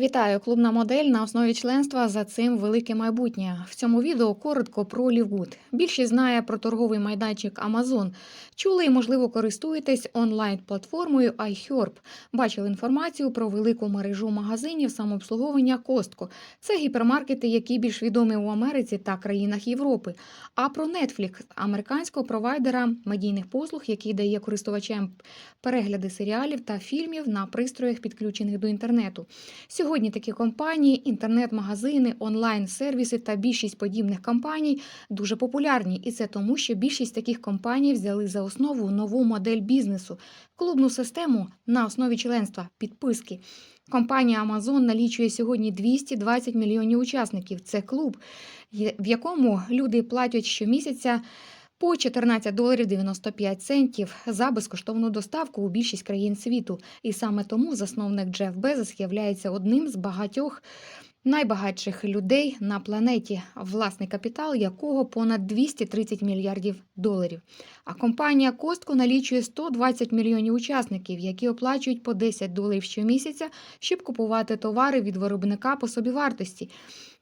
Вітаю! Клубна модель на основі членства за цим велике майбутнє. В цьому відео коротко про Лівгуд. Більшість знає про торговий майданчик Amazon. Чули і, можливо, користуєтесь онлайн-платформою iHerb. Бачили інформацію про велику мережу магазинів самообслуговування Костко. Це гіпермаркети, які більш відомі у Америці та країнах Європи. А про Netflix – американського провайдера медійних послуг, який дає користувачам перегляди серіалів та фільмів на пристроях, підключених до інтернету. Сьогодні такі компанії, інтернет-магазини, онлайн-сервіси та більшість подібних компаній дуже популярні, і це тому, що більшість таких компаній взяли за основу нову модель бізнесу, клубну систему на основі членства, підписки. Компанія Amazon налічує сьогодні 220 мільйонів учасників. Це клуб, в якому люди платять щомісяця по 14 доларів 95 центів за безкоштовну доставку у більшість країн світу. І саме тому засновник Джеф Безос являється одним з багатьох найбагатших людей на планеті, власний капітал якого понад 230 мільярдів доларів. А компанія Костко налічує 120 мільйонів учасників, які оплачують по 10 доларів щомісяця, щоб купувати товари від виробника по собівартості.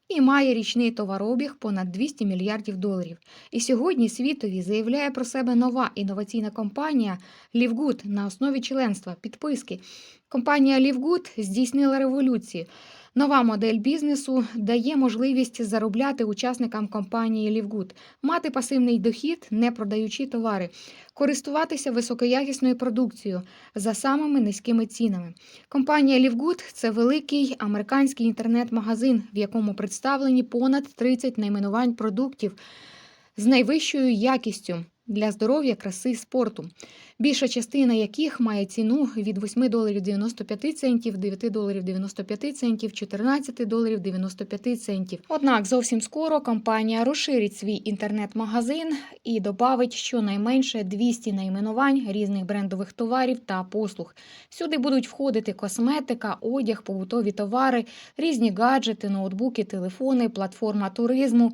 І має річний товарообіг понад 200 мільярдів доларів. І сьогодні світові заявляє про себе нова інноваційна компанія Лівгуд на основі членства, підписки. Компанія Лівгуд здійснила революцію. Нова модель бізнесу дає можливість заробляти учасникам компанії Лівгуд, мати пасивний дохід, не продаючи товари, користуватися високоякісною продукцією за самими низькими цінами. Компанія Лівгуд це великий американський інтернет-магазин, в якому представлені понад 30 найменувань продуктів з найвищою якістю для здоров'я, краси, спорту. Більша частина яких має ціну від 8 доларів 95 центів, 9 доларів 95 центів, 14 доларів 95 центів. Однак зовсім скоро компанія розширить свій інтернет-магазин і додавить щонайменше 200 найменувань різних брендових товарів та послуг. Сюди будуть входити косметика, одяг, побутові товари, різні гаджети, ноутбуки, телефони, платформа туризму.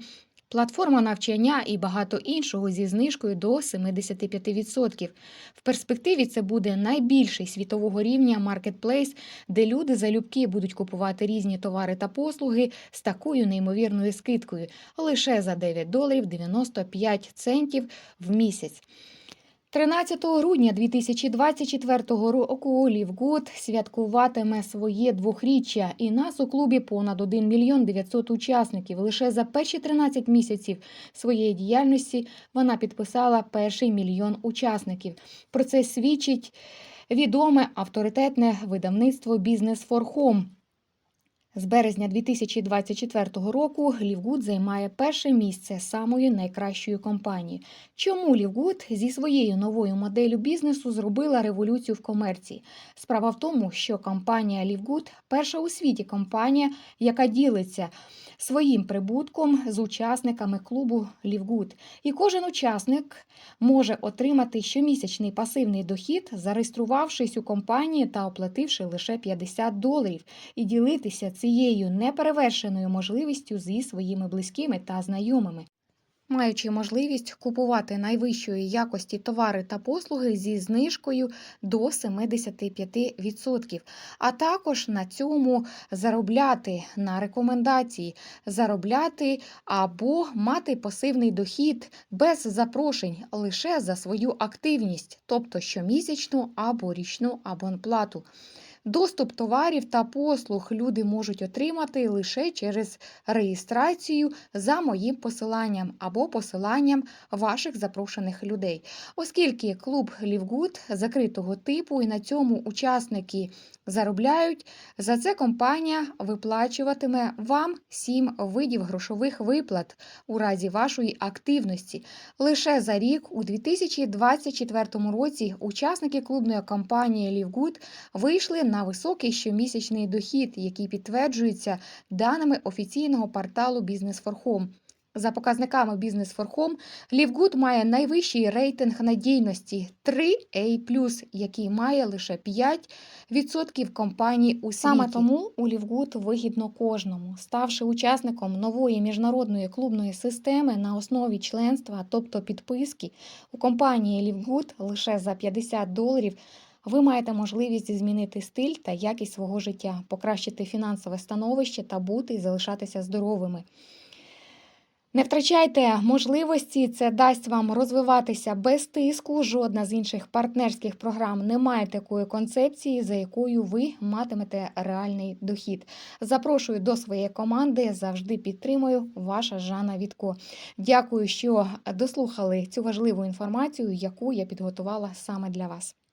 Платформа навчання і багато іншого зі знижкою до 75%. В перспективі це буде найбільший світового рівня маркетплейс, де люди залюбки будуть купувати різні товари та послуги з такою неймовірною скидкою лише за 9 доларів 95 центів в місяць. 13 грудня 2024 року Лівгуд святкуватиме своє двохріччя, і нас у клубі понад 1 мільйон 900 учасників. Лише за перші 13 місяців своєї діяльності вона підписала перший мільйон учасників. Про це свідчить відоме авторитетне видавництво for Home. З березня 2024 року Лівгуд займає перше місце самої найкращої компанії. Чому Лівгуд зі своєю новою моделлю бізнесу зробила революцію в комерції? Справа в тому, що компанія Лівгуд перша у світі компанія, яка ділиться своїм прибутком з учасниками клубу Лівгуд. І кожен учасник може отримати щомісячний пасивний дохід, зареєструвавшись у компанії та оплативши лише 50 доларів і ділитися цією неперевершеною можливістю зі своїми близькими та знайомими. Маючи можливість купувати найвищої якості товари та послуги зі знижкою до 75%, а також на цьому заробляти на рекомендації, заробляти або мати пасивний дохід без запрошень лише за свою активність, тобто щомісячну або річну абонплату. Доступ товарів та послуг люди можуть отримати лише через реєстрацію за моїм посиланням або посиланням ваших запрошених людей. Оскільки клуб Лівгуд закритого типу і на цьому учасники заробляють, за це компанія виплачуватиме вам сім видів грошових виплат у разі вашої активності. Лише за рік, у 2024 році, учасники клубної компанії Лівгуд вийшли на високий щомісячний дохід, який підтверджується даними офіційного порталу Home. За показниками Home, Лівгуд має найвищий рейтинг надійності 3A+, який має лише 5% компаній у світі. Саме тому у Лівгуд вигідно кожному, ставши учасником нової міжнародної клубної системи на основі членства, тобто підписки, у компанії Лівгуд лише за 50 доларів ви маєте можливість змінити стиль та якість свого життя, покращити фінансове становище та бути і залишатися здоровими. Не втрачайте можливості, це дасть вам розвиватися без тиску. Жодна з інших партнерських програм не має такої концепції, за якою ви матимете реальний дохід. Запрошую до своєї команди. Завжди підтримую. Ваша Жанна Вітко. Дякую, що дослухали цю важливу інформацію, яку я підготувала саме для вас.